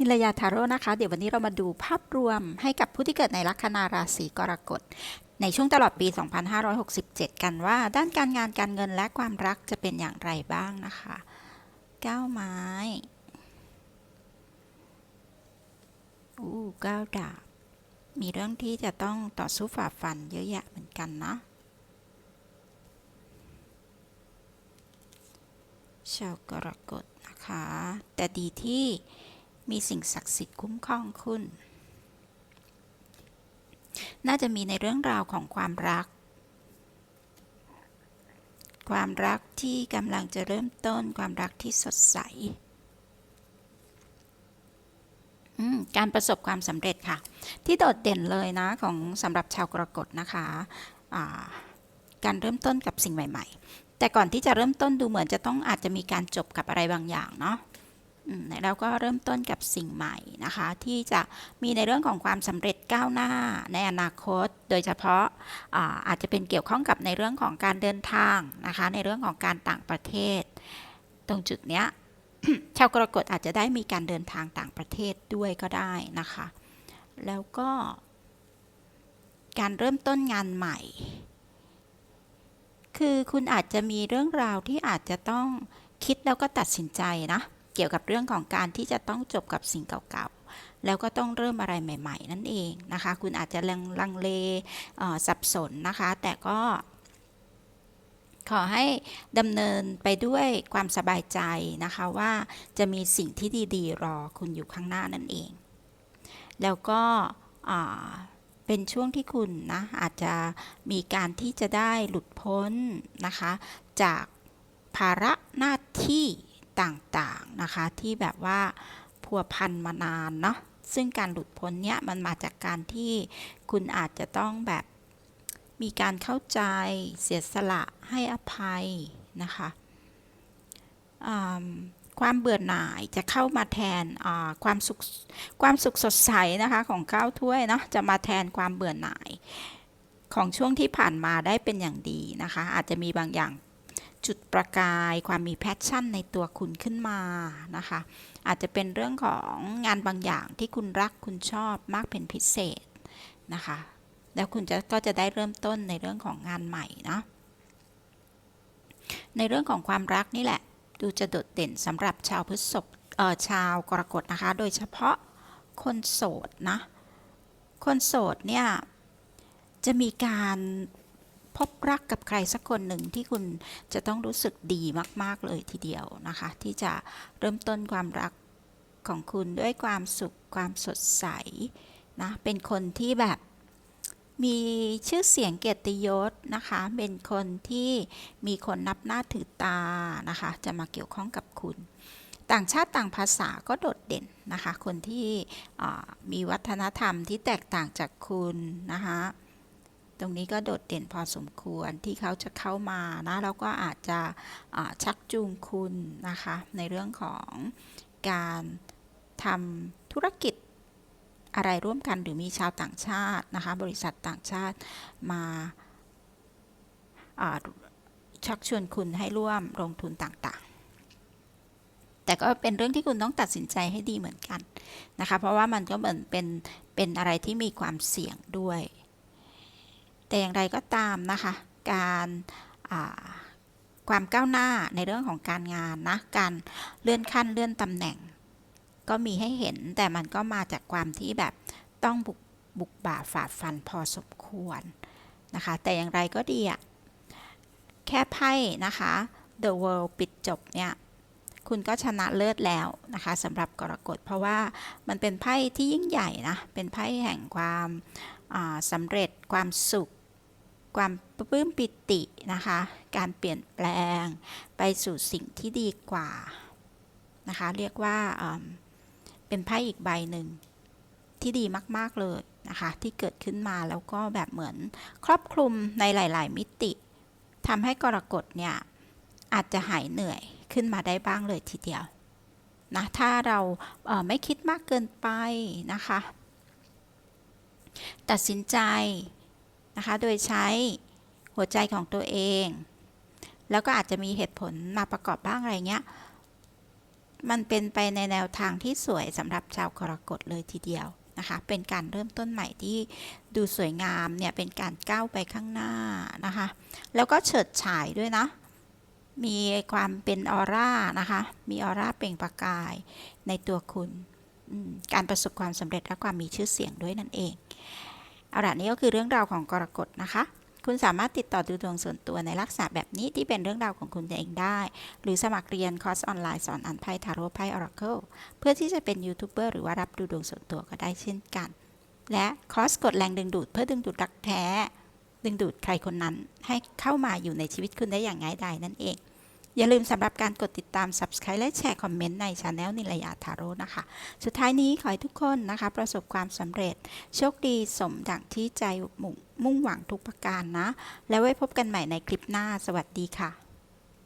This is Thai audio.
นิลยาทาโร่นะคะ เดี๋ยววันนี้เรามาดูภาพรวมให้กับผู้ที่เกิดในลัคนาราศีกรกฎ ในช่วงตลอดปี 2567 กันว่า ด้านการงานการเงินและความรักจะเป็นอย่างไรบ้างนะคะก้าไม้อู้ก้าดาบ มีเรื่องที่จะต้องต่อสู้ฝ่าฟันเยอะแยะเหมือนกันนะชาวกรกฎนะคะ แต่ดีที่ มีสิ่งศักดิ์สิทธิ์คุ้มครองคุณ น่าจะมีในเรื่องราวของความรัก ความรักที่กำลังจะเริ่มต้นความรักที่สดใสการประสบความสำเร็จค่ะ ที่โดดเด่นเลยนะของสำหรับชาวกรกฎนะคะาการเริ่มต้นกับสิ่งใหม่ ๆ แต่ก่อนที่จะเริ่มต้นดูเหมือนจะต้องอาจจะมีการจบกับอะไรบางอย่างเนาะ แล้วก็เริ่มต้นกับสิ่งใหม่นะคะ ที่จะมีในเรื่องของความสำเร็จก้าวหน้าในอนาคต โดยเฉพาะอาอาจจะเป็นเกี่ยวข้องกับในเรื่องของการเดินทางนะคะ ในเรื่องของการต่างประเทศ ตรงจุดเนี้ยชาวกรกฎอาจจะได้มีการเดินทางต่างประเทศด้วยก็ได้นะคะ แล้วก็ การเริ่มต้นงานใหม่ คือคุณอาจจะมีเรื่องราวที่อาจจะต้องคิดแล้วก็ตัดสินใจนะ กี่ยวกับเรื่องของการที่จะต้องจบกับสิ่งเก่าๆ แล้วก็ต้องเริ่มอะไรใหม่ ๆ นั่นเองนะคะ คุณอาจจะลังเลสับสนนะคะ แต่ก็ขอให้ดำเนินไปด้วยความสบายใจนะคะว่าจะมีสิ่งที่ดีๆ รอคุณอยู่ข้างหน้านั่นเอง แล้วก็เป็นช่วงที่คุณนะอาจจะมีการที่จะได้หลุดพ้นนะคะ จากภาระหน้าที่ ต่างๆนะคะ ที่แบบว่าพัวพันมานานเนาะซึ่งการหลุดพ้นเนี้ยมันมาจากการที่คุณอาจจะต้องแบบมีการเข้าใจเสียสละให้อภัยนะคะความเบื่อหน่ายจะเข้ามาแทนความสุขความสุขสดใสนะคะของข้าวถ้วยเนาะจะมาแทนความเบื่อหน่ายของช่วงที่ผ่านมาได้เป็นอย่างดีนะคะ อาจจะมีบางอย่าง จุดประกายความมีแพชชั่นในตัวคุณขึ้นมานะคะ อาจจะเป็นเรื่องของงานบางอย่างที่คุณรักคุณชอบมากเป็นพิเศษนะคะ แล้วคุณจะก็จะได้เริ่มต้นในเรื่องของงานใหม่เนาะในเรื่องของความรักนี่แหละ ดูจะโดดเด่นสำหรับชาวพฤษภเอ่อชาวกรกฎนะคะ โดยเฉพาะคนโสดนะ คนโสดเนี่ยจะมีการ พบรักกับใครสักคนหนึ่งที่คุณจะต้องรู้สึกดีมาก ๆ เลยทีเดียวนะคะ ที่จะเริ่มต้นความรักของคุณด้วยความสุขความสดใสนะเป็นคนที่แบบมีชื่อเสียงเกียรติยศนะคะ เป็นคนที่มีคนนับหน้าถือตานะคะ จะมาเกี่ยวข้องกับคุณ ต่างชาติต่างภาษาก็โดดเด่นนะคะ คนที่มีวัฒนธรรมที่แตกต่างจากคุณนะคะ ตรงนี้ก็โดดเด่นพอสมควรที่เขาจะเข้ามานะแล้วก็อาจจะชักจูงคุณนะคะ ในเรื่องของการทำธุรกิจอะไรร่วมกันหรือมีชาวต่างชาตินะคะ บริษัทต่างชาติมาชักชวนคุณให้ร่วมลงทุนต่างๆ แต่ก็เป็นเรื่องที่คุณต้องตัดสินใจให้ดีเหมือนกันนะคะ เพราะว่ามันก็เหมือนเป็นเป็นอะไรที่มีความเสี่ยงด้วย แต่อย่างไรก็ตามนะคะ การความก้าวหน้าในเรื่องของการงานนะ การเลื่อนขั้นเลื่อนตำแหน่ง ก็มีให้เห็นแต่มันก็มาจากความที่แบบต้องบุกบุกบ่าฝ่าฟันพอสมควรนะคะ แต่อย่างไรก็ดีอะแค่ไพ่นะคะ The World ปิดจบเนี่ย คุณก็ชนะเลิศแล้วนะคะสำหรับกรกฎเพราะว่ามันเป็นไพ่ที่ยิ่งใหญ่นะ เป็นไพ่แห่งความาสำเร็จความสุข ความปลื้มปิตินะคะ การเปลี่ยนแปลงไปสู่สิ่งที่ดีกว่านะคะ เรียกว่าเป็นไพ่อีกใบหนึ่งที่ดีมาก ๆ เลยนะคะ ที่เกิดขึ้นมาแล้วก็แบบเหมือนครอบคลุมในหลาย ๆ มิติทำให้กรกฎเนี่ย อาจจะหายเหนื่อยขึ้นมาได้บ้างเลยทีเดียวนะถ้าเราเไม่คิดมากเกินไปนะคะ ตัดสินใจ นะคะ โดยใช้หัวใจของตัวเอง แล้วก็อาจจะมีเหตุผลมาประกอบบ้างอะไรเงี้ย มันเป็นไปในแนวทางที่สวยสำหรับชาวกรกฎเลยทีเดียวนะคะ เป็นการเริ่มต้นใหม่ที่ดูสวยงามเนี่ย เป็นการก้าวไปข้างหน้านะคะ แล้วก็เฉิดฉายด้วยนะ มีความเป็นออร่านะคะ มีออร่าเปล่งประกายในตัวคุณ การประสบความสำเร็จและความมีชื่อเสียงด้วยนั่นเอง เอาล่ะนี่ก็คือเรื่องราวของกรกฎนะคะ คุณสามารถติดต่อดูดวงส่วนตัวในลักษณะแบบนี้ที่เป็นเรื่องราวของคุณเองได้ หรือสมัครเรียนคอร์สออนไลน์สอนอ่านไพ่ทาโร่ไพ่ออราเคิลเพื่อที่จะเป็นยูทูบเบอร์หรือว่ารับดูดวงส่วนตัวก็ได้เช่นกัน และคอร์สกดแรงดึงดูดเพื่อดึงดูดรักแท้ ดึงดูดใครคนนั้นให้เข้ามาอยู่ในชีวิตคุณได้อย่างง่ายดายนั่นเอง อย่าลืมสำหรับการกดติดตาม Subscribe และแชร์คอมเมนต์ในช anel นิลยาทาโร่นะคะ สุดท้ายนี้ขอให้ทุกคนนะคะ ประสบความสำเร็จ โชคดีสมดังที่ใจมุ่งมุ่งหวังทุกประการนะ แล้วไว้พบกันใหม่ในคลิปหน้า สวัสดีค่ะ